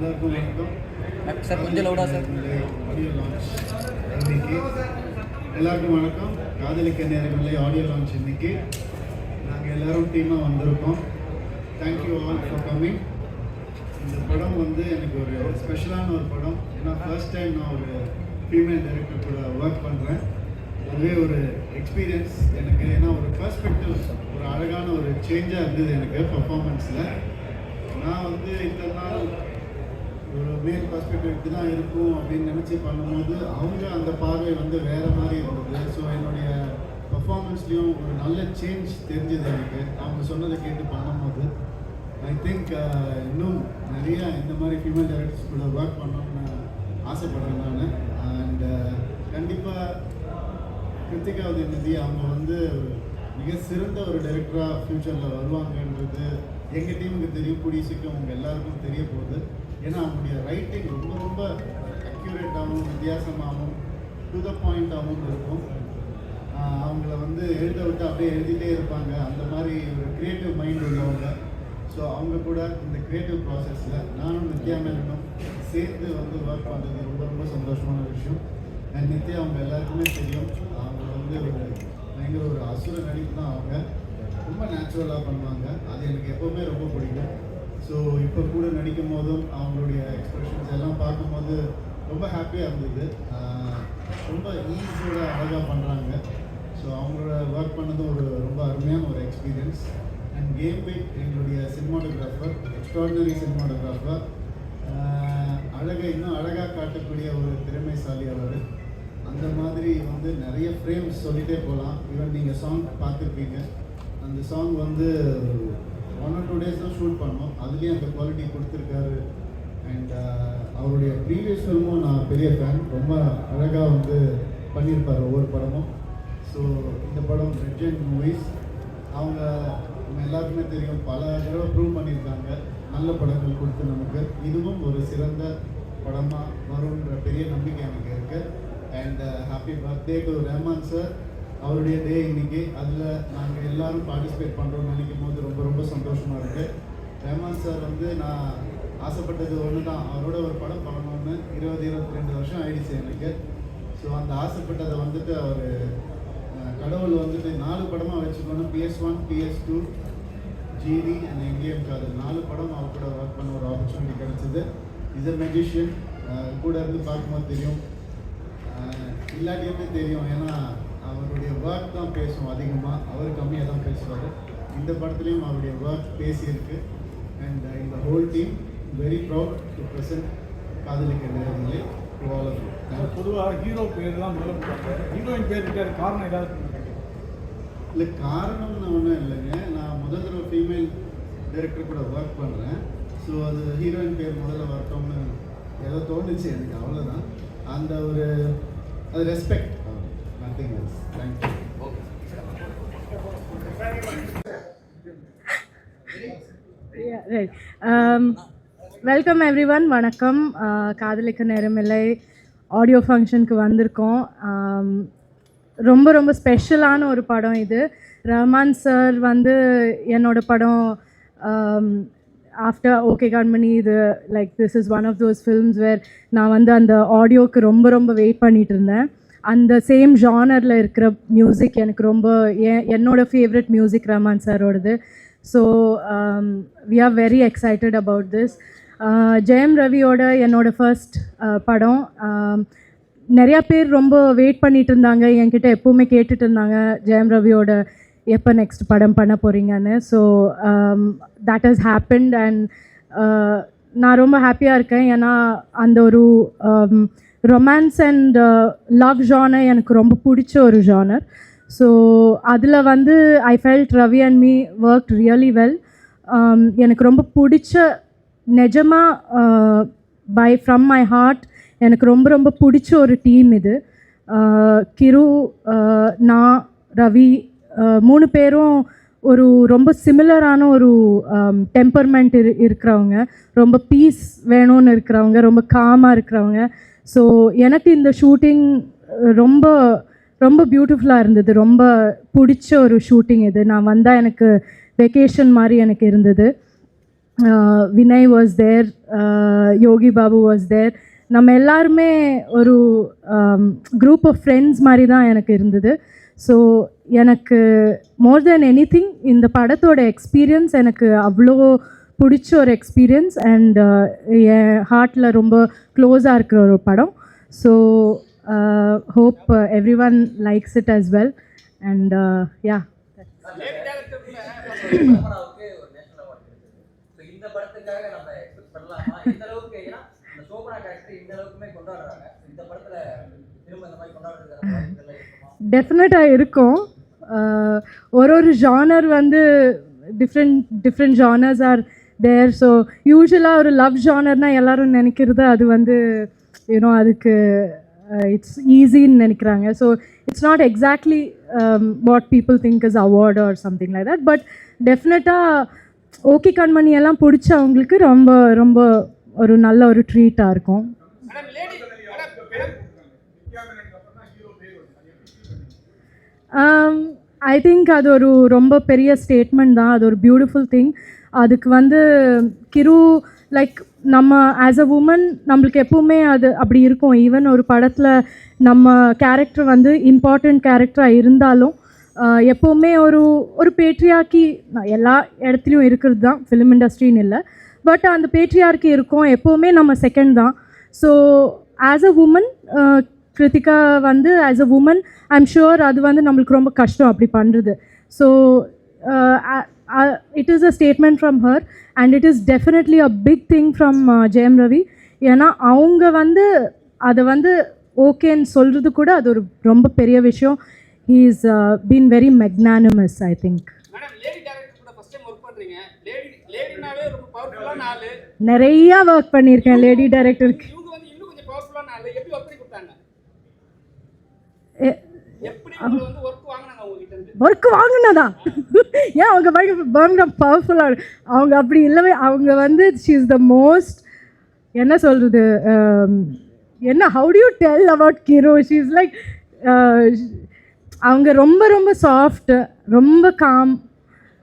Sir கொஞ்சம் லவுடா sir audio launch இன்னைக்கு. எல்லாருக்கும் வணக்கம். காதலிக்க நேரமில்லை ஆடியோ லான்ச் இன்னைக்கு. நாங்கள் எல்லாரும் டீமாக வந்திருக்கோம். தேங்க்யூ ஆல் ஃபார் கம்மிங் இந்த படம் வந்து எனக்கு ஒரு ஸ்பெஷலான ஒரு படம். ஏன்னா ஃபர்ஸ்ட் டைம் நான் ஒரு ஃபீமேல் டைரக்டர் கூட ஒர்க் பண்ணுறேன் அதுவே ஒரு எக்ஸ்பீரியன்ஸ் எனக்கு. ஏன்னா ஒரு பர்ஸ்பெக்டிவ் ஒரு அழகான ஒரு சேஞ்சாக இருந்தது எனக்கு பர்ஃபார்மன்ஸில் நான் வந்து இத்தனை நாள் ஒரு மேல் பர்ஸ்பெக்டிவ் இப்படி தான் இருக்கும் அப்படின்னு நினச்சி பண்ணும்போது அவங்க அந்த பார்வை வந்து வேறு மாதிரி இருந்தது. ஸோ என்னுடைய பர்ஃபார்மன்ஸ்லேயும் ஒரு நல்ல சேஞ்ச் தெரிஞ்சது எனக்கு. அவங்க சொன்னதை கேட்டு பண்ணும்போது ஐ திங்க் uh, இன்னும் நிறைய இந்த மாதிரி ஃபீமேல் டேரக்டர்ஸ் கூட ஒர்க் பண்ணணும்னு ஆசைப்படுறேன் நான். அண்ட் கண்டிப்பாக கிருத்திகா உதயநிதி அவங்க வந்து மிக சிறந்த ஒரு டைரக்டராக ஃப்யூச்சரில் வருவாங்கன்றது எங்கள் டீமுக்கு தெரிய கூடிய சீக்கிரம் அவங்க எல்லாருக்கும் தெரிய போகுது. ஏன்னா அவங்களுடைய ரைட்டிங் ரொம்ப ரொம்ப அக்யூரேட்டாகவும் வித்தியாசமாகவும் டு த பாயிண்ட்டாகவும் இருக்கும். அவங்கள வந்து எழுத விட்டு அப்படியே எழுதிட்டே இருப்பாங்க. அந்த மாதிரி ஒரு கிரியேட்டிவ் மைண்ட் உள்ளவங்க. ஸோ அவங்க கூட இந்த க்ரியேட்டிவ் ப்ராசஸில் நானும் நித்யா மேலனும் சேர்ந்து வந்து ஒர்க் பண்ணுறது ரொம்ப ரொம்ப சந்தோஷமான விஷயம். அண்ட் நித்யா அவங்க எல்லாருக்குமே தெரியும். அவங்க வந்து ஒரு பயங்கர ஒரு அசுர நடிப்பு தான் அவங்க. ரொம்ப நேச்சுரலாக பண்ணுவாங்க. அது எனக்கு எப்போவுமே ரொம்ப பிடிக்கும். ஸோ இப்போ கூட நடிக்கும் போதும் அவங்களுடைய எக்ஸ்பிரஷன்ஸ் எல்லாம் பார்க்கும்போது ரொம்ப ஹாப்பியாக இருந்தது. ரொம்ப ஈஸியோட அழகாக பண்ணுறாங்க ஸோ அவங்களோட ஒர்க் பண்ணதும் ஒரு ரொம்ப அருமையான ஒரு எக்ஸ்பீரியன்ஸ் அண்ட் கேம் பிட் எங்களுடைய சினிமாட்டோகிராஃபர் எக்ஸ்ட்ராடினரி சினிமாட்டோகிராஃபர் அழகை இன்னும் அழகாக காட்டக்கூடிய ஒரு திறமைசாலி அவர் அந்த மாதிரி வந்து நிறைய ஃப்ரேம்ஸ் சொல்லிகிட்டே போகலாம். ஈவன் நீங்கள் சாங் பார்த்துருப்பீங்க. அந்த சாங் வந்து ஒன் ஆர் டூ டேஸ் தான் ஷூட் பண்ணோம். அதுலேயும் அந்த குவாலிட்டி கொடுத்துருக்காரு. அண்ட் uh, அவருடைய ப்ரீவியஸ் ஃபில்மும் நான் பெரிய ஃபேன் ரொம்ப அழகாக வந்து பண்ணியிருப்பார் ஒவ்வொரு படமும். ஸோ இந்த படம் ரெட்ஜென்ட் மூவிஸ் அவங்க நம்ம எல்லாருக்குமே தெரியும். பல தடவை ப்ரூவ் பண்ணியிருக்காங்க. நல்ல படங்கள் கொடுத்து நமக்கு. இதுவும் ஒரு சிறந்த படமாக வரும்ன்ற பெரிய நம்பிக்கை எனக்கு இருக்குது and happy birthday to Rahman sir அவருடைய டே இன்னைக்கு. அதில் நாங்கள் எல்லாரும் பார்ட்டிசிபேட் பண்ணுறோம்னு நினைக்கும் போது ரொம்ப ரொம்ப சந்தோஷமாக இருக்குது ரஹ்மான் சார் வந்து நான் ஆசைப்பட்டது ஒன்று தான் அவரோட ஒரு படம் பண்ணணும்னு இருபது இருபத்தி ரெண்டு வருஷம் ஆயிடுச்சு எனக்கு. ஸோ அந்த ஆசைப்பட்டதை வந்துட்டு அவர் கடவுள் வந்துட்டு நாலு படமாக வச்சுக்கணும். PS one PS two GT and Engeyum Kadhal நாலு படம் அவர் கூட ஒர்க் பண்ண ஒரு ஆப்பர்ச்சுனிட்டி கிடச்சிது. இஸ் அ மெஜிஷியன் கூட இருந்து பார்க்கும்போது தெரியும். இல்லாட்டியுமே தெரியும். ஏன்னா அவருடைய ஒர்க் தான் பேசும் அதிகமாக அவர் கம்மியாக தான் பேசுவார். இந்த படத்துலேயும் அவருடைய ஒர்க் பேசியிருக்கு. அண்ட் இந்த whole team very proud to present Kadhalikka நேரங்களே பொதுவாக ஹீரோ பேர் தான் முதல்ல போட்டாங்க ஹீரோயின் பேர் இருக்காரு காரணம் ஏதாவது இல்லை காரணம்னு ஒன்றும் இல்லைங்க. நான் முதல் தடவை ஃபீமேல் டைரக்டர் கூட ஒர்க் பண்ணுறேன் ஸோ அது ஹீரோயின் பேர் முதல்ல வரட்டும்னு ஏதோ தோணுச்சு எனக்கு அவ்வளோதான் அந்த ஒரு அது respect nothing else thank you right welcome everyone வணக்கம். Uh, காதலிக்க நேரமில்லை. ஆடியோ ஃபங்க்ஷனுக்கு வந்திருக்கோம். Um, ரொம்ப ரொம்ப ஸ்பெஷலான ஒரு படம் இது. ரஹ்மான் சார் வந்து என்னோட படம் ஆஃப்டர் ஓகே கண்மணி இது like this is one of those films where நான் வந்து அந்த ஆடியோக்கு ரொம்ப ரொம்ப வெயிட் பண்ணிட்டு இருந்தேன். அந்த சேம் ஜானரில் இருக்கிற மியூசிக் எனக்கு ரொம்ப என் என்னோட favourite music Rahman சாரோடது so we are very excited about this Jayam ரவியோட என்னோட ஃபர்ஸ்ட் uh, படம். Um, நிறையா பேர் ரொம்ப வெயிட் பண்ணிட்டு இருந்தாங்க. என்கிட்ட எப்போவுமே கேட்டுட்டு இருந்தாங்க ஜெயம் ரவியோட எப்போ நெக்ஸ்ட் படம் பண்ண போகிறீங்கன்னு so that has happened and நான் ரொம்ப ஹாப்பியாக இருக்கேன். ஏன்னா அந்த ஒரு ரொமான்ஸ் அண்ட் லவ் ஜானர் எனக்கு ரொம்ப பிடிச்ச ஒரு ஜானர் ஸோ அதில் வந்து I felt Ravi and me work really well எனக்கு ரொம்ப பிடிச்ச நிஜமாக பை ஃப்ரம் மை ஹார்ட் எனக்கு ரொம்ப ரொம்ப பிடிச்ச ஒரு டீம் இது. கிரு நான் ரவி மூணு பேரும் ஒரு ரொம்ப சிமிலரான ஒரு um, டெம்பர்மெண்ட் இரு இருக்கிறவங்க. ரொம்ப பீஸ் வேணும்னு இருக்கிறவங்க ரொம்ப காமாக இருக்கிறவங்க. ஸோ எனக்கு இந்த ஷூட்டிங் uh, ரொம்ப ரொம்ப பியூட்டிஃபுல்லாக இருந்தது. ரொம்ப பிடிச்ச ஒரு ஷூட்டிங் இது. நான் வந்தால் எனக்கு வெக்கேஷன் மாதிரி எனக்கு இருந்தது. Vinay was there Yogi Babu was there நம்ம எல்லாருமே ஒரு குரூப் ஆஃப் ஃப்ரெண்ட்ஸ் மாதிரி தான் எனக்கு இருந்தது. ஸோ எனக்கு மோர் தென் எனி திங் இந்த படத்தோட எக்ஸ்பீரியன்ஸ் எனக்கு அவ்வளோ பிடிச்ச ஒரு எக்ஸ்பீரியன்ஸ் அண்ட் என் ஹார்ட்டில் ரொம்ப க்ளோஸாக இருக்கிற ஒரு படம். So Uh, hope uh, everyone likes it as well. And uh, yeah. டெஃபினட்டாக இருக்கும் ஒரு ஒரு ஜானர் வந்து different different genres are there so யூஸ்வலாக ஒரு லவ் ஜானர்னால் எல்லோரும் நினைக்கிறது அது வந்து யூனோ அதுக்கு இட்ஸ் ஈஸின்னு நினைக்கிறாங்க. So it's not exactly what people think is award or something like that but டெஃபினட்டாக ஓகே கண்மணி எல்லாம் பிடிச்சவங்களுக்கு ரொம்ப ரொம்ப ஒரு நல்ல ஒரு ட்ரீட்டாக இருக்கும். ஐ திங்க் அது ஒரு ரொம்ப பெரிய ஸ்டேட்மெண்ட் தான். அது ஒரு பியூட்டிஃபுல் திங் அதுக்கு வந்து கிரு லைக் நம்ம ஆஸ் அ உமன் நம்மளுக்கு எப்பவுமே அது அப்படி இருக்கும். ஈவன் ஒரு படத்தில் நம்ம கேரக்டர் வந்து இம்பார்ட்டண்ட் கேரக்டராக இருந்தாலும் எப்போவுமே ஒரு ஒரு பேட்ரியாக்கி எல்லா இடத்துலையும் இருக்கிறது தான் ஃபிலிம் இண்டஸ்ட்ரின்னு இல்லை. பட் அந்த பேட்ரியார்க்கி இருக்கும் எப்போவுமே நம்ம செகண்ட் தான். So as a woman Kiruthiga வந்து as a woman I'm sure அது வந்து நம்மளுக்கு ரொம்ப கஷ்டம் அப்படி பண்ணுறது so it is a statement from her and it is definitely a big thing from Jayam Ravi ஏன்னா அவங்க வந்து அதை வந்து ஓகேன்னு சொல்கிறது கூட அது ஒரு ரொம்ப பெரிய விஷயம். He is been very magnanimous I think நிறையா ஒர்க் பண்ணியிருக்கேன் லேடி டைரக்டருக்கு ஒர்க் பண்ணி ஏன் அவங்க பயங்கர பயங்கர பவர்ஃபுல்லாக அவங்க அப்படி இல்லவே அவங்க வந்து ஷி இஸ் த மோஸ்ட் என்ன சொல்கிறது um, என்ன how do you tell about கிரோ she is like அவங்க ரொம்ப ரொம்ப சாஃப்ட்டு ரொம்ப காம்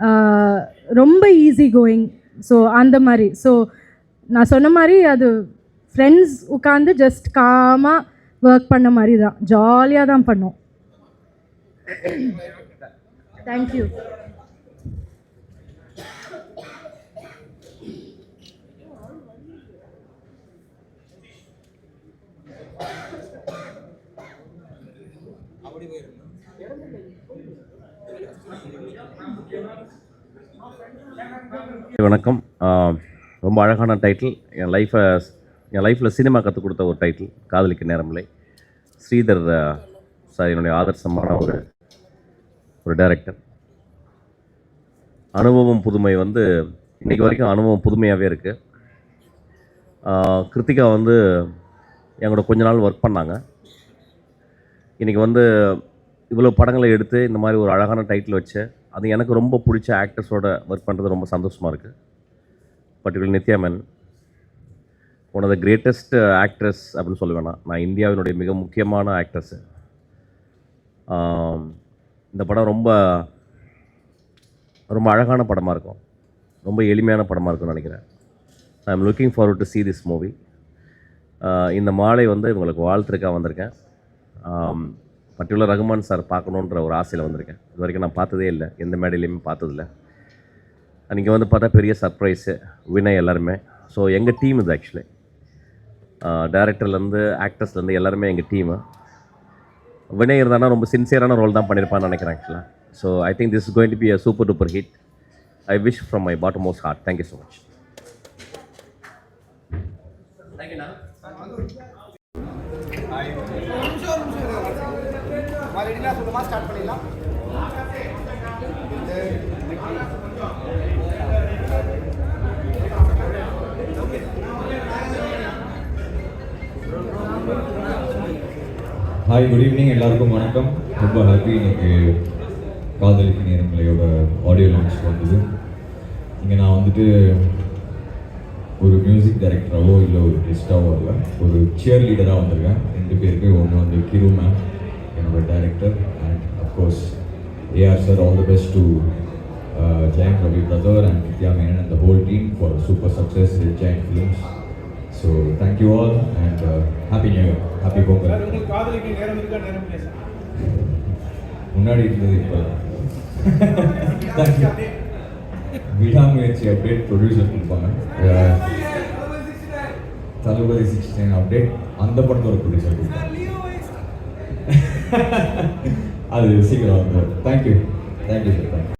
uh, ரொம்ப ஈஸி கோயிங் ஸோ அந்த மாதிரி. ஸோ நான் சொன்ன மாதிரி அது ஃப்ரெண்ட்ஸ் உட்காந்து ஜஸ்ட் காமாக ஒர்க் பண்ண மாதிரி தான். ஜாலியாக தான் பண்ணோம். அப்படி போயிருந்தோம். வணக்கம். ரொம்ப அழகான டைட்டில் என் லைஃப்பை என் லைஃப்பில் சினிமா கற்றுக் கொடுத்த ஒரு டைட்டில் காதலிக்க நேரமில்லை. ஸ்ரீதர் சார் என்னுடைய ஆதர்சமான ஒரு ஒரு டைரக்டர் அனுபவம் புதுமை வந்து இன்றைக்கி வரைக்கும் அனுபவம் புதுமையாகவே இருக்குது கிருத்திகா வந்து எங்களோட கொஞ்ச நாள் ஒர்க் பண்ணாங்க. இன்றைக்கி வந்து இவ்வளோ படங்களை எடுத்து இந்த மாதிரி ஒரு அழகான டைட்டில் வச்சு அது எனக்கு ரொம்ப பிடிச்ச ஆக்டர்ஸோட ஒர்க் பண்ணுறது ரொம்ப சந்தோஷமாக இருக்குது particular Nithya Menen one of the greatest actress அப்படின்னு சொல்ல வேணாம். நான் இந்தியாவினுடைய மிக முக்கியமான ஆக்ட்ரஸ்ஸு இந்த படம் ரொம்ப ரொம்ப அழகான படமாக இருக்கும். ரொம்ப எளிமையான படமாக இருக்கும்னு நினைக்கிறேன். I am looking forward to see this movie இந்த மாலை வந்து இவங்களுக்கு வாழ்த்துருக்காக வந்திருக்கேன். பர்டிகுலர் ரகுமான் சார் பார்க்கணுன்ற ஒரு ஆசையில் வந்திருக்கேன். இது வரைக்கும் நான் பார்த்ததே இல்லை. எந்த மேடையிலையுமே பார்த்ததில்ல. அன்றைக்கி வந்து பார்த்தா பெரிய சர்ப்ரைஸு வினய் எல்லாருமே. ஸோ எங்கள் டீம் இது ஆக்சுவலி டேரக்டர்லேருந்து ஆக்டர்ஸ்லேருந்து எல்லாருமே எங்கள் டீமு வினய் இருந்தானா ரொம்ப சின்சியரான ரோல் தான் பண்ணியிருப்பான்னு நினைக்கிறேன் ஆக்சுவலாக so I think this is going to be a super duper hit I wish from my bottom most heart thank you so much மறுபடியும் சுத்தமாக ஸ்டார்ட் பண்ணிடலாம். ஹாய் குட் ஈவினிங் எல்லாருக்கும் வணக்கம். ரொம்ப ஹாப்பி இன்னைக்கு காதலிக்கு நேரங்களையோட ஆடியோ லான்ச் வந்தது. இங்கே நான் வந்துட்டு ஒரு மியூசிக் டைரக்டராகவோ இல்லை ஒரு கெஸ்ட்டாகவோ இல்லை ஒரு சியர் லீடராக வந்திருக்கேன். ரெண்டு பேருக்கு. ஒன்று வந்து கிரு ma'am என்னோட director and of course AR sir all the best to uh, Jayant Ravi brother and Nitya Menon and the whole team for super success with Giant Films. So thank you all and uh, happy new year, happy sir Pongal. உங்களுக்கு காதலிக்க நேரம் இருக்கா நேரம் இல்லையா sir முன்னாடி இருந்தது இப்போ thank you விடாமுயற்சி அப்டேட் ப்ரொடியூசர் கொடுப்பாங்க Uh, தளபதி சிக்ஸ்டீன் அப்டேட் அந்த படத்தோட ப்ரொடியூசர் கொடுப்பாங்க அது சீக்கிரம் வந்துடும் தேங்க்யூ தேங்க்யூ சார் தேங்க்யூ